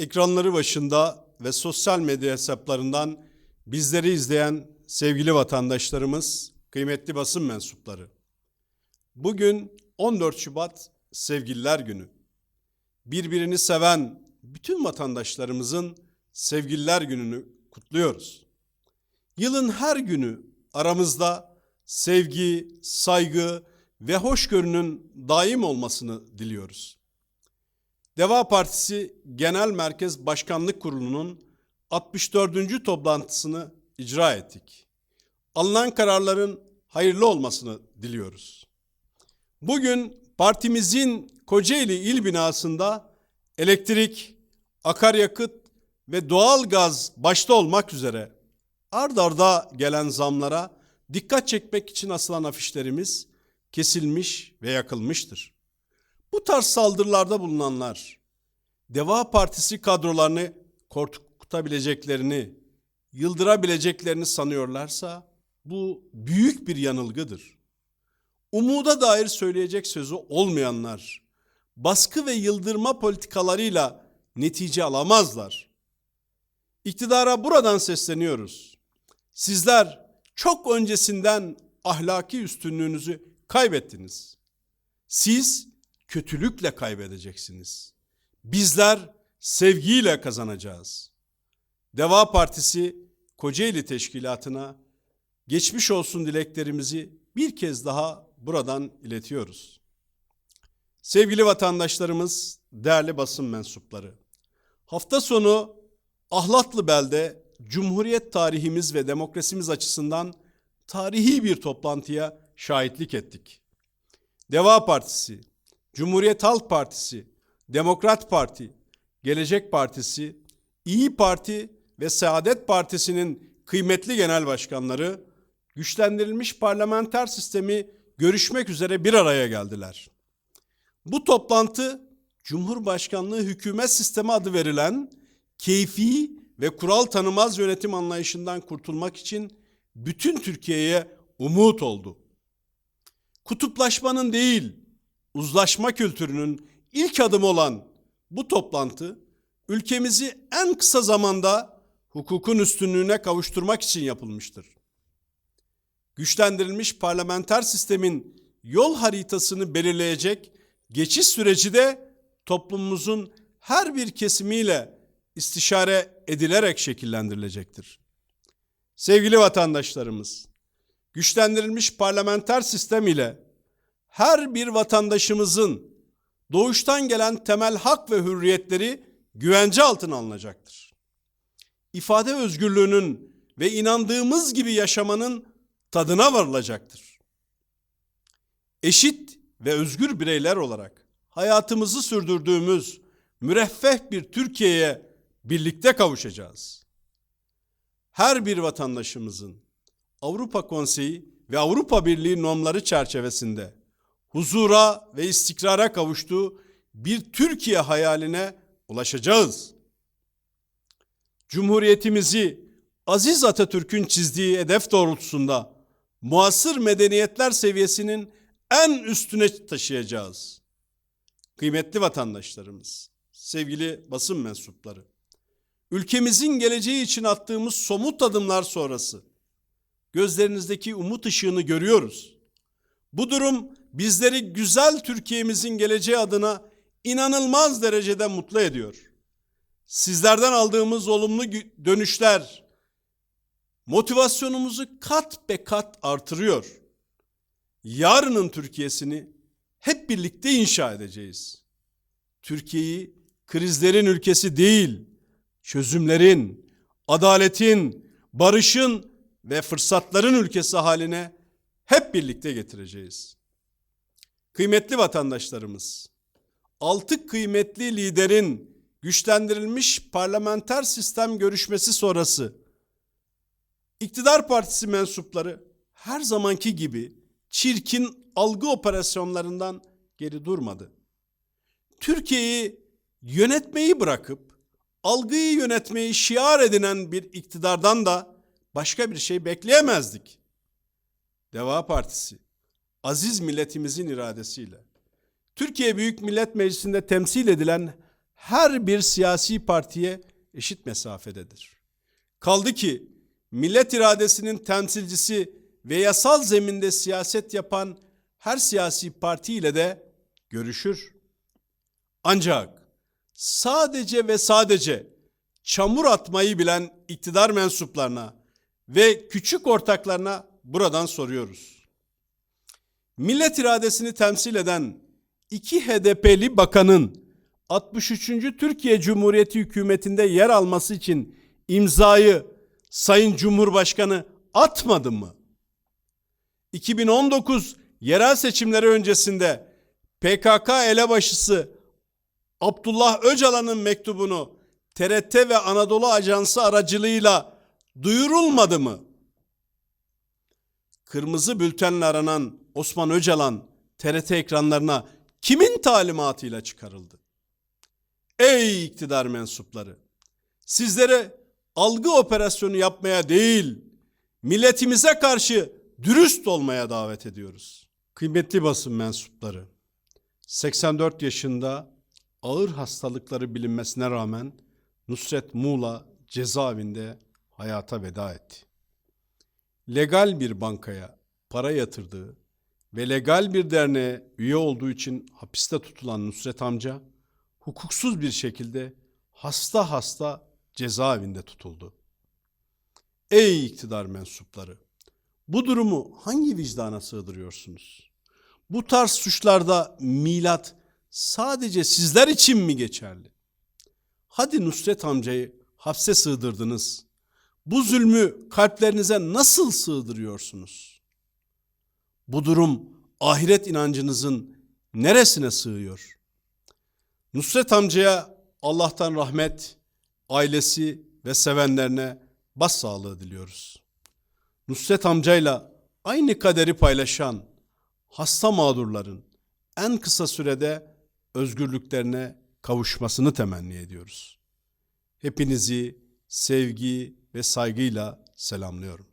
ekranları başında ve sosyal medya hesaplarından bizleri izleyen sevgili vatandaşlarımız, kıymetli basın mensupları. Bugün 14 Şubat Sevgililer Günü. Birbirini seven bütün vatandaşlarımızın Sevgililer Günü'nü kutluyoruz. Yılın her günü aramızda sevgi, saygı ve hoşgörünün daim olmasını diliyoruz. Deva Partisi Genel Merkez Başkanlık Kurulu'nun 64. toplantısını icra ettik. Alınan kararların hayırlı olmasını diliyoruz. Bugün partimizin Kocaeli il binasında elektrik, akaryakıt ve doğal gaz başta olmak üzere ard arda gelen zamlara dikkat çekmek için asılan afişlerimiz kesilmiş ve yakılmıştır. Bu tarz saldırılarda bulunanlar Deva Partisi kadrolarını korkutabileceklerini, yıldırabileceklerini sanıyorlarsa bu büyük bir yanılgıdır. Umuda dair söyleyecek sözü olmayanlar baskı ve yıldırma politikalarıyla netice alamazlar. İktidara buradan sesleniyoruz. Sizler çok öncesinden ahlaki üstünlüğünüzü kaybettiniz. Siz kötülükle kaybedeceksiniz. Bizler sevgiyle kazanacağız. Deva Partisi Kocaeli Teşkilatı'na geçmiş olsun dileklerimizi bir kez daha buradan iletiyoruz. Sevgili vatandaşlarımız, değerli basın mensupları. Hafta sonu Ahlatlıbel'de Cumhuriyet tarihimiz ve demokrasimiz açısından tarihi bir toplantıya şahitlik ettik. Deva Partisi, Cumhuriyet Halk Partisi, Demokrat Parti, Gelecek Partisi, İyi Parti ve Saadet Partisi'nin kıymetli genel başkanları güçlendirilmiş parlamenter sistemi görüşmek üzere bir araya geldiler. Bu toplantı Cumhurbaşkanlığı hükümet sistemi adı verilen keyfi ve kural tanımaz yönetim anlayışından kurtulmak için bütün Türkiye'ye umut oldu. Kutuplaşmanın değil, uzlaşma kültürünün ilk adımı olan bu toplantı ülkemizi en kısa zamanda hukukun üstünlüğüne kavuşturmak için yapılmıştır. Güçlendirilmiş parlamenter sistemin yol haritasını belirleyecek geçiş süreci de toplumumuzun her bir kesimiyle istişare edilerek şekillendirilecektir. Sevgili vatandaşlarımız, güçlendirilmiş parlamenter sistem ile her bir vatandaşımızın doğuştan gelen temel hak ve hürriyetleri güvence altına alınacaktır. İfade özgürlüğünün ve inandığımız gibi yaşamanın tadına varılacaktır. Eşit ve özgür bireyler olarak hayatımızı sürdürdüğümüz müreffeh bir Türkiye'ye birlikte kavuşacağız. Her bir vatandaşımızın Avrupa Konseyi ve Avrupa Birliği normları çerçevesinde huzura ve istikrara kavuştuğu bir Türkiye hayaline ulaşacağız. Cumhuriyetimizi Aziz Atatürk'ün çizdiği hedef doğrultusunda muasır medeniyetler seviyesinin en üstüne taşıyacağız. Kıymetli vatandaşlarımız, sevgili basın mensupları, ülkemizin geleceği için attığımız somut adımlar sonrası gözlerinizdeki umut ışığını görüyoruz. Bu durum bizleri güzel Türkiye'mizin geleceği adına inanılmaz derecede mutlu ediyor. Sizlerden aldığımız olumlu dönüşler motivasyonumuzu kat be kat artırıyor. Yarının Türkiye'sini hep birlikte inşa edeceğiz. Türkiye'yi krizlerin ülkesi değil, çözümlerin, adaletin, barışın ve fırsatların ülkesi haline hep birlikte getireceğiz. Kıymetli vatandaşlarımız, altı kıymetli liderin güçlendirilmiş parlamenter sistem görüşmesi sonrası iktidar partisi mensupları her zamanki gibi çirkin algı operasyonlarından geri durmadı. Türkiye'yi yönetmeyi bırakıp algıyı yönetmeyi şiar edinen bir iktidardan da başka bir şey bekleyemezdik. Deva Partisi aziz milletimizin iradesiyle Türkiye Büyük Millet Meclisi'nde temsil edilen her bir siyasi partiye eşit mesafededir. Kaldı ki millet iradesinin temsilcisi ve yasal zeminde siyaset yapan her siyasi parti ile de görüşür. Ancak sadece ve sadece çamur atmayı bilen iktidar mensuplarına ve küçük ortaklarına buradan soruyoruz. Millet iradesini temsil eden iki HDP'li bakanın 63. Türkiye Cumhuriyeti hükümetinde yer alması için imzayı Sayın Cumhurbaşkanı atmadı mı? 2019 yerel seçimleri öncesinde PKK elebaşısı Abdullah Öcalan'ın mektubunu TRT ve Anadolu Ajansı aracılığıyla duyurulmadı mı? Kırmızı bültenle aranan Osman Öcalan TRT ekranlarına kimin talimatıyla çıkarıldı? Ey iktidar mensupları! Sizlere algı operasyonu yapmaya değil, milletimize karşı dürüst olmaya davet ediyoruz. Kıymetli basın mensupları, 84 yaşında ağır hastalıkları bilinmesine rağmen Nusret Muğla cezaevinde hayata veda etti. Legal bir bankaya para yatırdığı ve legal bir derneğe üye olduğu için hapiste tutulan Nusret amca hukuksuz bir şekilde hasta hasta cezaevinde tutuldu. Ey iktidar mensupları! Bu durumu hangi vicdana sığdırıyorsunuz? Bu tarz suçlarda milat sadece sizler için mi geçerli? Hadi Nusret amcayı hapse sığdırdınız. Bu zulmü kalplerinize nasıl sığdırıyorsunuz? Bu durum ahiret inancınızın neresine sığıyor? Nusret amcaya Allah'tan rahmet, ailesi ve sevenlerine başsağlığı diliyoruz. Nusret amcayla aynı kaderi paylaşan hasta mağdurların en kısa sürede özgürlüklerine kavuşmasını temenni ediyoruz. Hepinizi sevgi ve saygıyla selamlıyorum.